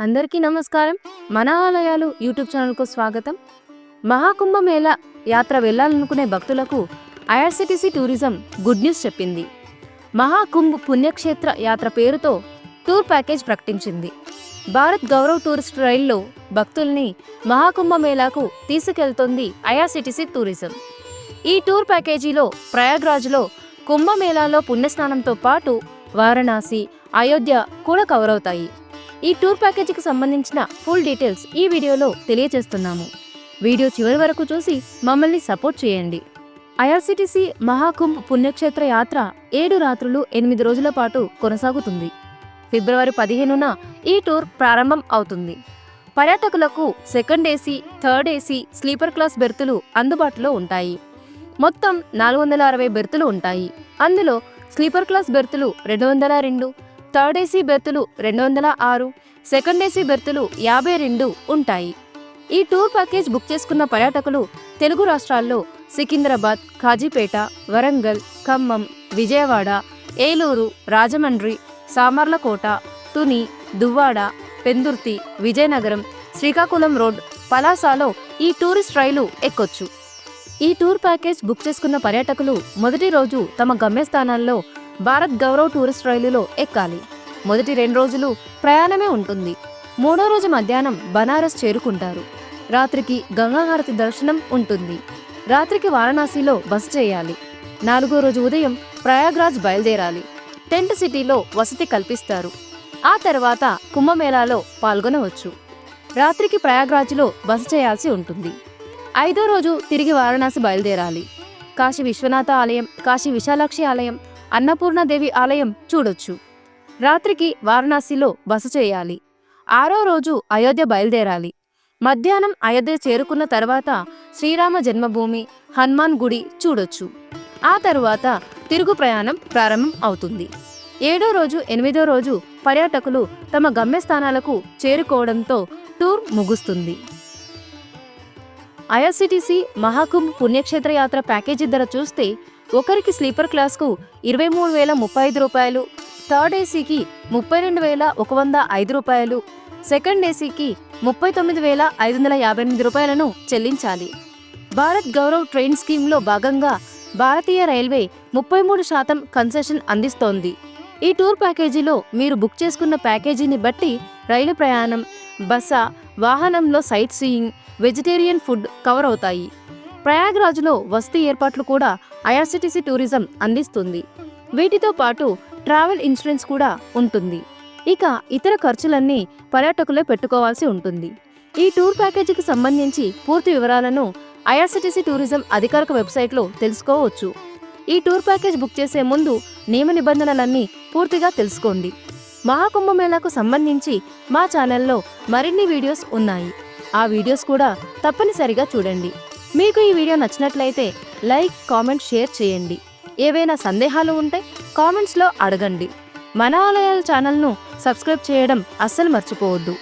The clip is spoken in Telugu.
అందరికీ నమస్కారం. మన ఆలయాలు యూట్యూబ్ ఛానల్కు స్వాగతం. మహాకుంభమేళ యాత్ర వెళ్ళాలనుకునే భక్తులకు ఐఆర్సిటీసీ టూరిజం గుడ్ న్యూస్ చెప్పింది. మహాకుంభ్ పుణ్యక్షేత్ర యాత్ర పేరుతో టూర్ ప్యాకేజ్ ప్రకటించింది. భారత్ గౌరవ్ టూరిస్ట్ రైల్లో భక్తుల్ని మహాకుంభమేళాకు తీసుకెళ్తోంది ఐఆర్సిటీసీ టూరిజం. ఈ టూర్ ప్యాకేజీలో ప్రయాగ్రాజ్లో కుంభమేళాలో పుణ్యస్నానంతో పాటు వారణాసి అయోధ్య కూడా కవర్ అవుతాయి ఈ టూర్ ప్యాకేజీకి సంబంధించిన ఫుల్ డీటెయిల్స్ ఈ వీడియోలో తెలియజేస్తున్నాము. వీడియో చివరి వరకు చూసి మమ్మల్ని సపోర్ట్ చేయండి. ఐఆర్సిటిసి మహాకుంభ్ పుణ్యక్షేత్ర యాత్ర ఏడు రాత్రులు ఎనిమిది రోజుల పాటు కొనసాగుతుంది. ఫిబ్రవరి పదిహేనున ఈ టూర్ ప్రారంభం అవుతుంది. పర్యాటకులకు second AC third AC sleeper class బెర్తులు అందుబాటులో ఉంటాయి. మొత్తం నాలుగు వందల అరవై బెర్తులు ఉంటాయి. అందులో స్లీపర్ క్లాస్ బెర్తులు రెండు వందల రెండు థర్డ్ ఏసీ బెర్తులు రెండు వందల ఆరు సెకండ్ ఏసీ బెర్తులు యాభై రెండు ఉంటాయి. ఈ టూర్ ప్యాకేజ్ బుక్ చేసుకున్న పర్యాటకులు తెలుగు రాష్ట్రాల్లో సికింద్రాబాద్ కాజీపేట వరంగల్ ఖమ్మం విజయవాడ ఏలూరు రాజమండ్రి సామర్లకోట తుని దువ్వాడ పెందుర్తి విజయనగరం శ్రీకాకుళం రోడ్ పలాసాలో ఈ టూరిస్ట్ రైలు ఎక్కొచ్చు. ఈ టూర్ ప్యాకేజ్ బుక్ చేసుకున్న పర్యాటకులు మొదటి రోజు తమ గమ్యస్థానాల్లో భారత్ గౌరవ్ టూరిస్ట్ రైలులో ఎక్కాలి. మొదటి రెండు రోజులు ప్రయాణమే ఉంటుంది. మూడో రోజు మధ్యాహ్నం బనారస్ చేరుకుంటారు. రాత్రికి గంగాహారతి దర్శనం ఉంటుంది. రాత్రికి వారణాసిలో బస చేయాలి. నాలుగో రోజు ఉదయం ప్రయాగ్రాజ్ బయలుదేరాలి. టెంట్ సిటీలో వసతి కల్పిస్తారు. ఆ తర్వాత కుంభమేళాలో పాల్గొనవచ్చు. రాత్రికి ప్రయాగ్రాజ్లో బస చేయాల్సి ఉంటుంది. ఐదో రోజు తిరిగి వారణాసి బయలుదేరాలి. కాశీ విశ్వనాథ ఆలయం కాశీ విశాలాక్షి ఆలయం అన్నపూర్ణదేవి ఆలయం చూడొచ్చు. రాత్రికి వారణాసిలో బస చేయాలి. ఆరో రోజు అయోధ్య బయలుదేరాలి. మధ్యాహ్నం అయోధ్య చేరుకున్న తర్వాత శ్రీరామ జన్మభూమి హనుమాన్ గుడి చూడొచ్చు. ఆ తరువాత తిరుగు ప్రయాణం ప్రారంభం అవుతుంది. ఏడో రోజు ఎనిమిదో రోజు పర్యాటకులు తమ గమ్యస్థానాలకు చేరుకోవడంతో టూర్ ముగుస్తుంది. ఐఆర్సిటీసీ మహాకుంభ్ పుణ్యక్షేత్ర యాత్ర ప్యాకేజీ ధర చూస్తే ఒకరికి స్లీపర్ క్లాస్కు ఇరవై మూడు వేల ముప్పై ఐదు రూపాయలు థర్డ్ ఏసీకి ముప్పై రెండు వేల ఒక వంద ఐదు రూపాయలు సెకండ్ ఏసీకి ముప్పై తొమ్మిది వేల ఐదు వందల యాభై ఎనిమిది రూపాయలను చెల్లించాలి. భారత్ గౌరవ్ ట్రైన్ స్కీమ్లో భాగంగా భారతీయ రైల్వే ముప్పై మూడు శాతం కన్సెషన్ అందిస్తోంది. ఈ టూర్ ప్యాకేజీలో మీరు బుక్ చేసుకున్న ప్యాకేజీని బట్టి రైలు ప్రయాణం బస వాహనంలో sightseeing vegetarian food cover అవుతాయి ప్రయాగ్రాజ్లో వసతి ఏర్పాట్లు కూడా ఐఆర్సిటీసీ టూరిజం అందిస్తుంది. వీటితో పాటు ట్రావెల్ ఇన్సూరెన్స్ కూడా ఉంటుంది. ఇక ఇతర ఖర్చులన్నీ పర్యాటకులే పెట్టుకోవాల్సి ఉంటుంది. ఈ టూర్ ప్యాకేజీకి సంబంధించి పూర్తి వివరాలను ఐఆర్సిటీసీ టూరిజం అధికారిక వెబ్సైట్లో తెలుసుకోవచ్చు. ఈ టూర్ ప్యాకేజ్ బుక్ చేసే ముందు నియమ నిబంధనలన్నీ పూర్తిగా తెలుసుకోండి. మహాకుంభమేళాకు సంబంధించి మా ఛానల్లో మరిన్ని వీడియోస్ ఉన్నాయి. ఆ వీడియోస్ కూడా తప్పనిసరిగా చూడండి. మీకు ఈ వీడియో నచ్చినట్లయితే లైక్ కామెంట్ షేర్ చేయండి. ఏవైనా సందేహాలు ఉంటే కామెంట్స్లో అడగండి. మన ఆలయాల ఛానల్ను సబ్స్క్రైబ్ చేయడం అస్సలు మర్చిపోవద్దు.